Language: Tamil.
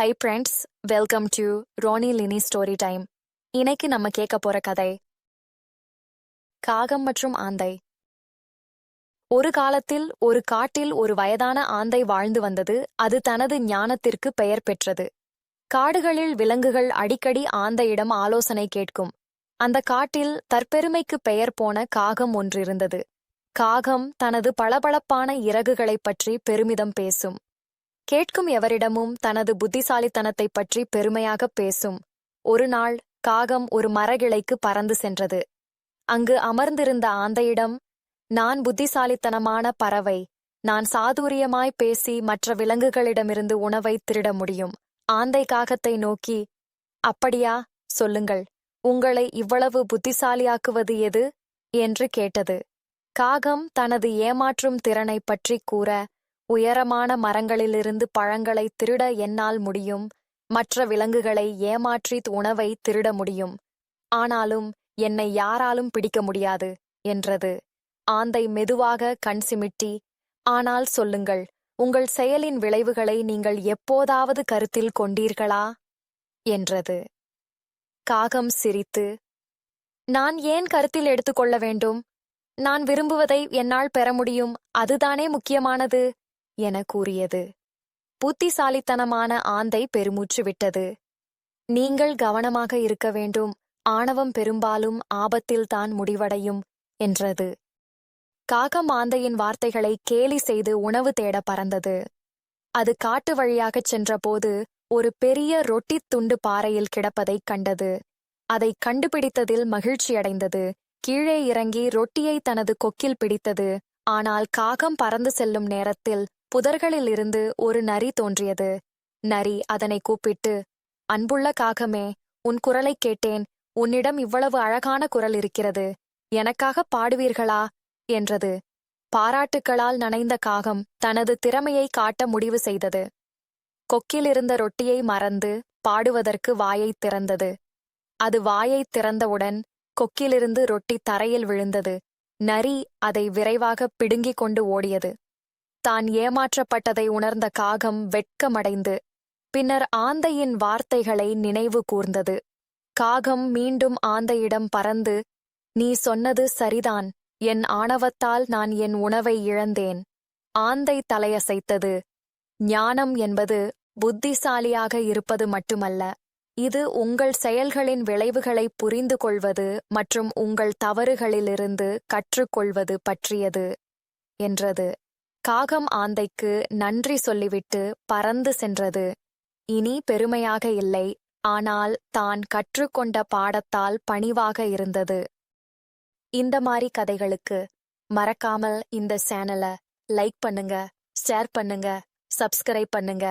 Hi friends welcome to Roni Lini story time இன்னைக்கு நம்ம கேட்க போற கதை காகம் மற்றும் ஆந்தை. ஒரு காலத்தில் ஒரு காட்டில் ஒரு வயதான ஆந்தை வாழ்ந்து வந்தது அது தனது ஞானத்திற்கு பெயர் பெற்றது. காடுகளில் விலங்குகள் அடிக்கடி ஆந்தையிடம் ஆலோசனை கேட்கும். அந்த காட்டில் தற்பெருமைக்கு பெயர் போன காகம் ஒன்றிருந்தது. காகம் தனது பளபளப்பான இறகுகளைப் பற்றி பெருமிதம் பேசும். கேட்கும் எவரிடமும் தனது புத்திசாலித்தனத்தைப் பற்றி பெருமையாகப் பேசும். ஒரு நாள் காகம் ஒரு மரகிளைக்கு பறந்து சென்றது. அங்கு அமர்ந்திருந்த ஆந்தையிடம் நான் புத்திசாலித்தனமான பறவை. நான் சாதுரியமாய் பேசி மற்ற விலங்குகளிடமிருந்து உணவை திருட முடியும். ஆந்தை காகத்தை நோக்கி அப்படியா சொல்லுங்கள். உங்களை இவ்வளவு புத்திசாலியாக்குவது எது? என்று கேட்டது. காகம் தனது ஏமாற்றும் திறனைப் பற்றி கூற உயரமான மரங்களிலிருந்து பழங்களை திருட என்னால் முடியும். மற்ற விலங்குகளை ஏமாற்றி உணவை திருட முடியும். ஆனாலும் என்னை யாராலும் பிடிக்க முடியாது என்றது. ஆந்தை மெதுவாக கண் சிமிட்டி ஆனால் சொல்லுங்கள் உங்கள் செயலின் விளைவுகளை நீங்கள் எப்போதாவது கருத்தில் கொண்டீர்களா? என்றது. காகம் சிரித்து நான் ஏன் கருத்தில் எடுத்துக்கொள்ள வேண்டும்? நான் விரும்புவதை என்னால் பெற முடியும். அதுதானே முக்கியமானது? என கூறியது. புத்திசாலித்தனமான ஆந்தை பெருமூச்சு விட்டது. நீங்கள் கவனமாக இருக்க வேண்டும். ஆணவம் பெரும்பாலும் ஆபத்தில்தான் முடிவடையும் என்றது. காகம் ஆந்தையின் வார்த்தைகளை கேலி செய்து உணவு தேட பறந்தது. அது காட்டு வழியாகச் சென்றபோது ஒரு பெரிய ரொட்டித் துண்டு பாறையில் கிடப்பதைக் கண்டது. அதை கண்டுபிடித்ததில் மகிழ்ச்சியடைந்தது கீழே இறங்கி ரொட்டியை தனது கொக்கில் பிடித்தது. ஆனால் காகம் பறந்து செல்லும் நேரத்தில் புதர்களிலிருந்து ஒரு நரி தோன்றியது. நரி அதனை கூப்பிட்டு அன்புள்ள காகமே உன் குரலைக் கேட்டேன். உன்னிடம் இவ்வளவு அழகான குரல் இருக்கிறது. எனக்காக பாடுவீர்களா? என்றது. பாராட்டுக்களால் நனைந்த காகம் தனது திறமையை காட்ட முடிவு செய்தது. கொக்கிலிருந்த ரொட்டியை மறந்து பாடுவதற்கு வாயைத் திறந்தது. அது வாயைத் திறந்தவுடன் கொக்கிலிருந்து ரொட்டி தரையில் விழுந்தது. நரி அதை விரைவாக பிடுங்கிக் கொண்டு ஓடியது. தான் ஏமாற்றப்பட்டதை உணர்ந்த காகம் வெட்கமடைந்து பின்னர் ஆந்தையின் வார்த்தைகளை நினைவு கூர்ந்தது. காகம் மீண்டும் ஆந்தையிடம் பறந்து நீ சொன்னது சரிதான் என் ஆணவத்தால் நான் என் உணவை இழந்தேன். ஆந்தை தலையசைத்தது. ஞானம் என்பது புத்திசாலியாக இருப்பது மட்டுமல்ல இது உங்கள் செயல்களின் விளைவுகளை புரிந்து கொள்வது மற்றும் உங்கள் தவறுகளிலிருந்து கற்றுக்கொள்வது பற்றியது என்றது. காகம் ஆந்தைக்கு நன்றி சொல்லிவிட்டு பறந்து சென்றது. இனி பெருமையாக இல்லை ஆனால் தான் கற்றுக்கொண்ட பாடத்தால் பணிவாக இருந்தது. இந்த மாதிரி கதைகளுக்கு மறக்காமல் இந்த சேனலை லைக் பண்ணுங்க ஷேர் பண்ணுங்க சப்ஸ்கிரைப் பண்ணுங்க.